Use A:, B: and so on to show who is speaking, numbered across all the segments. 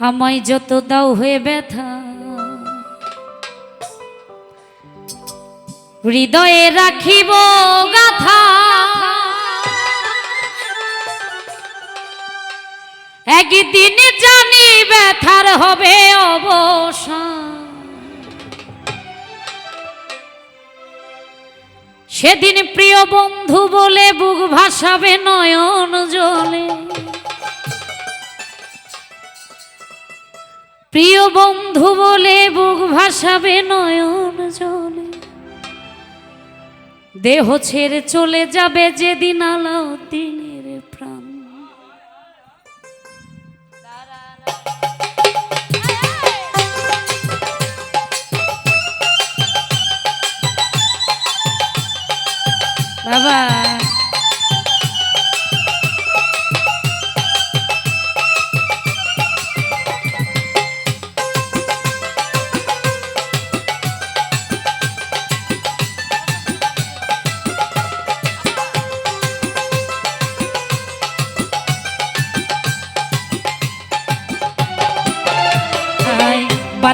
A: আমায় যত দাও হয়ে ব্যথা। হৃদয়ে রাখিব গাথা। একদিন জানি ব্যথার হবে অবসান। সেদিন প্রিয় বন্ধু বলে বুক ভাসাবে নয়ন জলে। প্রিয় বন্ধু বলে বুক ভাসাবে নয়ন জলে। দেহ ছেড়ে চলে যাবে যেদিন আলাউদ্দিনের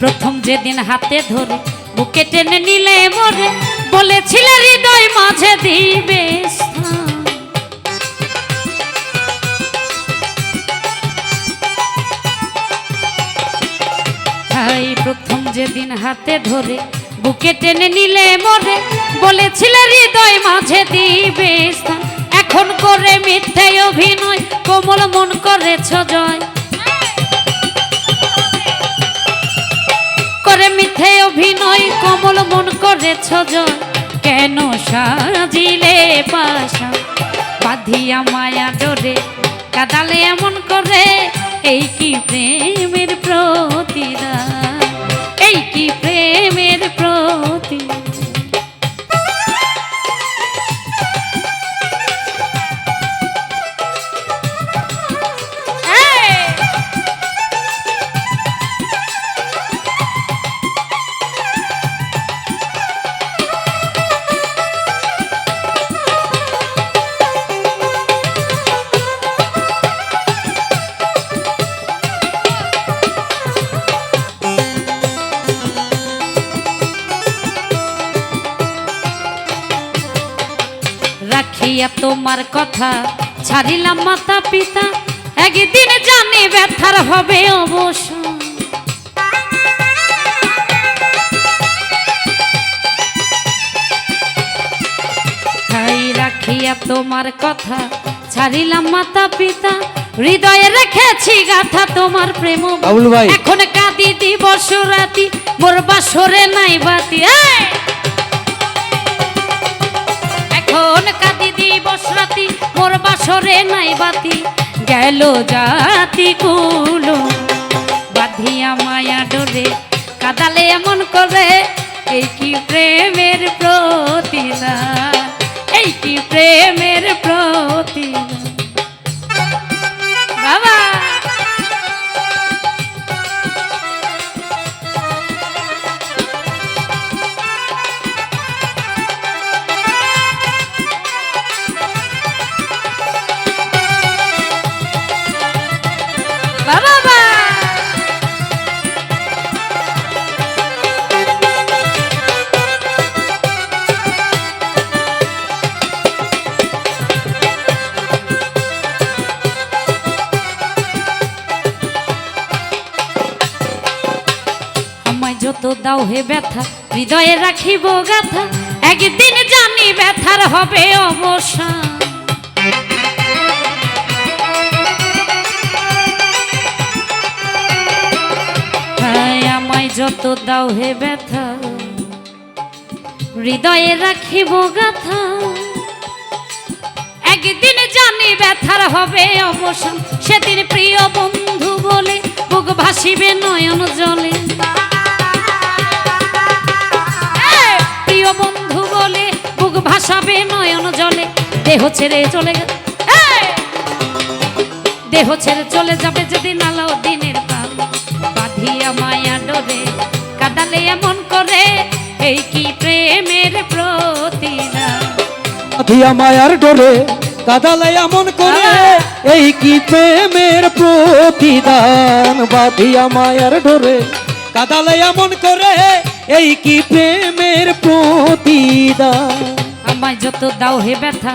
A: প্রথম যেদিন হাতে ধরে, বুকে টেনে নিলে মরে, বলেছিলে হৃদয় মাঝে দিবে। হাই, প্রথম যেদিন হাতে ধরে, বুকে টেনে নিলে মরে, বলেছিলে হৃদয় মাঝে দিবে এখন করে মিথ্যে অভিনয়, কোমল মন করেছ জয় অভিনয় কমল মন করেছ জন কেন সাজিলে পাশা? বাঁধিয়া মায়া ডরে কাদালে এমন করে, এই কি প্রেমের তোমার কথা ছাড়িলাম মাতা পিতা। একদিন জানি ব্যথার হবে অবশ্য। রাখিয়া তোমার কথা ছাড়িলাম মাতা পিতা। হৃদয়ে রেখেছি গাথা তোমার প্রেম। এখন কাঁদি দিবস রাতি মোর বাসরে নাই বাতি। মোর নাই বাতি, গেল জাতি কুলো। বাঁধিয়া মায়া ডোরে কাদালে এমন করে, এই কি প্রেমের প্রতিদান? এই কি প্রেমের প্রতিদান? দাও হে ব্যথা, হৃদয়ে রাখিব গাথা। একদিন জানি ব্যথার হবে অবসান আমায় যত দাও হে ব্যথা, হৃদয়ে রাখিব গাথা। একদিন জানি ব্যথার হবে অবসান সেদিন প্রিয় বন্ধু বলে বুক ভাসিবে নয়ন জলে। দেহ ছেড়ে চলে! দেহ ছেড়ে চলে যাবে যদি আলো দিনের কাল বাঁধিয়া মায়া ডোরে কাদালে এমন করে এই কি প্রেমের প্রতিদান?
B: দিয়া মায়ার ডোরে কাদালে এমন করে এই কি প্রেমের প্রতিদান? বাধিয়া মায়ার ডোরে কাদালে এমন করে এই কি প্রেমের প্রতিদান?
A: আমায় যত দাও হে ব্যথা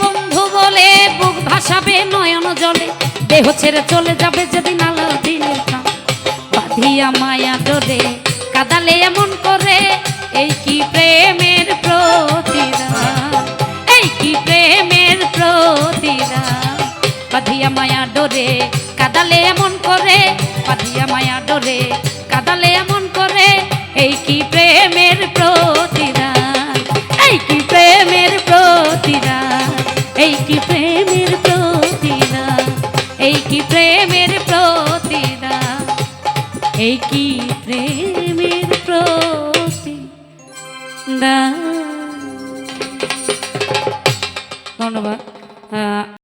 A: বন্ধু বলে, বুক ভাসাবে নয়ন জলে। দেহ ছেড়ে চলে যাবে যেদিন আলো মায়া ডোরে কাদালে এমন করে, এই কি প্রেমের প্রতিদান? এই কি প্রেমের প্রতিদান? মায়া ডোরে কাদালে এমন করে, বাঁধিয়া মায়া ডোরে কাদালে এমন করে, এই কি প্রেমের প্রেমের প্রতিদান এই কি প্রেমের প্রতিদান